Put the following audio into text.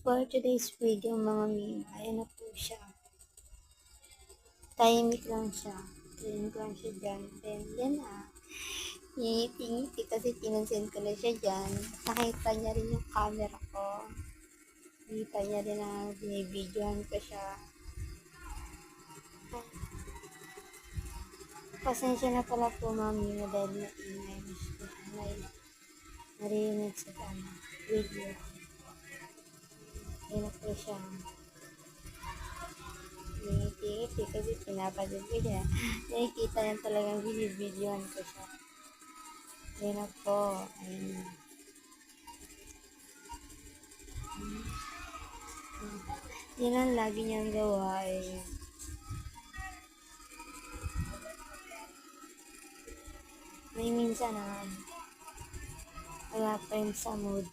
For today's video mga meme, ayan na po siya. Tahimik lang siya. Tingin ko lang siya dyan. Then, yan na. Ngiti-ngiti kasi pinansin ko na siya dyan. Nakita niya rin yung camera ko. Nakita niya rin na binibidyohan ko siya. Pasensya na pala po mami na dahil maingay na siya. May narinig sa video. Ayun na po siya. Ngiti-ngiti kasi pinapadod ko siya. Nakikita niya talagang binibidyohan ko siya. Ayun na po. Ayun. Yun ang lagi niyang gawa eh. May minsan naman. Wala pa yun sa mood.